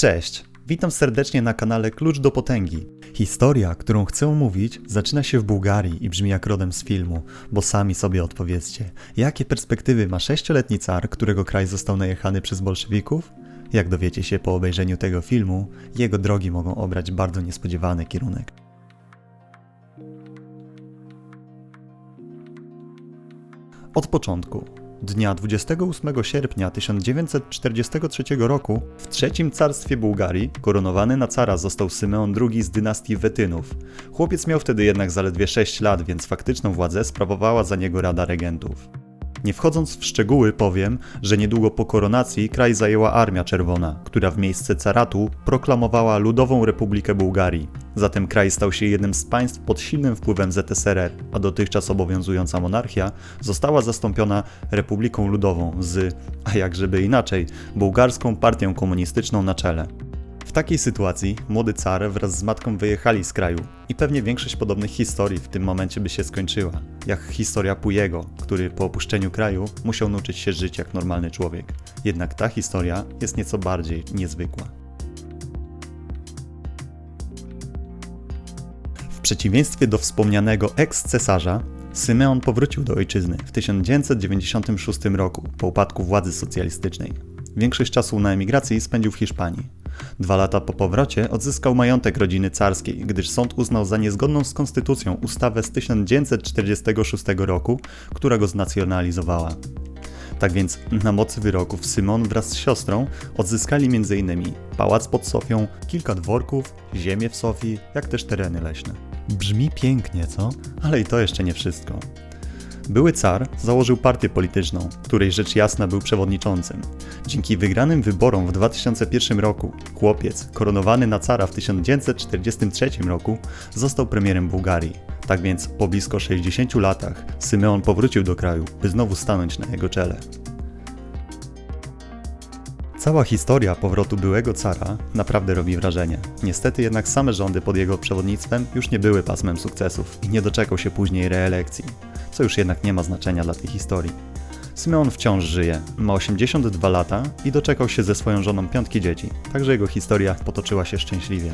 Cześć, witam serdecznie na kanale Klucz do Potęgi. Historia, którą chcę omówić, zaczyna się w Bułgarii i brzmi jak rodem z filmu, bo sami sobie odpowiedzcie, jakie perspektywy ma sześcioletni car, którego kraj został najechany przez bolszewików? Jak dowiecie się po obejrzeniu tego filmu, jego drogi mogą obrać bardzo niespodziewany kierunek. Od początku. Dnia 28 sierpnia 1943 roku w trzecim carstwie Bułgarii koronowany na cara został Symeon II z dynastii Wetynów. Chłopiec miał wtedy jednak zaledwie 6 lat, więc faktyczną władzę sprawowała za niego Rada Regentów. Nie wchodząc w szczegóły, powiem, że niedługo po koronacji kraj zajęła Armia Czerwona, która w miejsce caratu proklamowała Ludową Republikę Bułgarii. Zatem kraj stał się jednym z państw pod silnym wpływem ZSRR, a dotychczas obowiązująca monarchia została zastąpiona Republiką Ludową z, a jakżeby inaczej, bułgarską partią komunistyczną na czele. W takiej sytuacji młody car wraz z matką wyjechali z kraju i pewnie większość podobnych historii w tym momencie by się skończyła, jak historia Pujego, który po opuszczeniu kraju musiał nauczyć się żyć jak normalny człowiek. Jednak ta historia jest nieco bardziej niezwykła. W przeciwieństwie do wspomnianego eks-cesarza, Symeon powrócił do ojczyzny w 1996 roku po upadku władzy socjalistycznej. Większość czasu na emigracji spędził w Hiszpanii. Dwa lata po powrocie odzyskał majątek rodziny carskiej, gdyż sąd uznał za niezgodną z konstytucją ustawę z 1946 roku, która go znacjonalizowała. Tak więc na mocy wyroków Symon wraz z siostrą odzyskali m.in. pałac pod Sofią, kilka dworków, ziemię w Sofii, jak też tereny leśne. Brzmi pięknie, co? Ale i to jeszcze nie wszystko. Były car założył partię polityczną, której rzecz jasna był przewodniczącym. Dzięki wygranym wyborom w 2001 roku, chłopiec, koronowany na cara w 1943 roku, został premierem Bułgarii. Tak więc po blisko 60 latach Symeon powrócił do kraju, by znowu stanąć na jego czele. Cała historia powrotu byłego cara naprawdę robi wrażenie. Niestety jednak same rządy pod jego przewodnictwem już nie były pasmem sukcesów i nie doczekał się później reelekcji co już jednak nie ma znaczenia dla tej historii. Symeon wciąż żyje, ma 82 lata i doczekał się ze swoją żoną piątki dzieci, także jego historia potoczyła się szczęśliwie.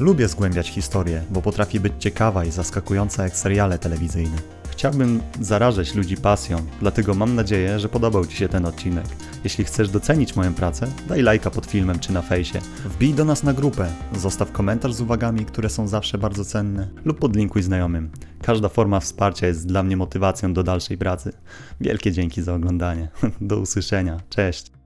Lubię zgłębiać historię, bo potrafi być ciekawa i zaskakująca jak seriale telewizyjne. Chciałbym zarażać ludzi pasją, dlatego mam nadzieję, że podobał Ci się ten odcinek. Jeśli chcesz docenić moją pracę, daj lajka pod filmem czy na fejsie. Wbij do nas na grupę, zostaw komentarz z uwagami, które są zawsze bardzo cenne, lub podlinkuj znajomym. Każda forma wsparcia jest dla mnie motywacją do dalszej pracy. Wielkie dzięki za oglądanie. Do usłyszenia. Cześć.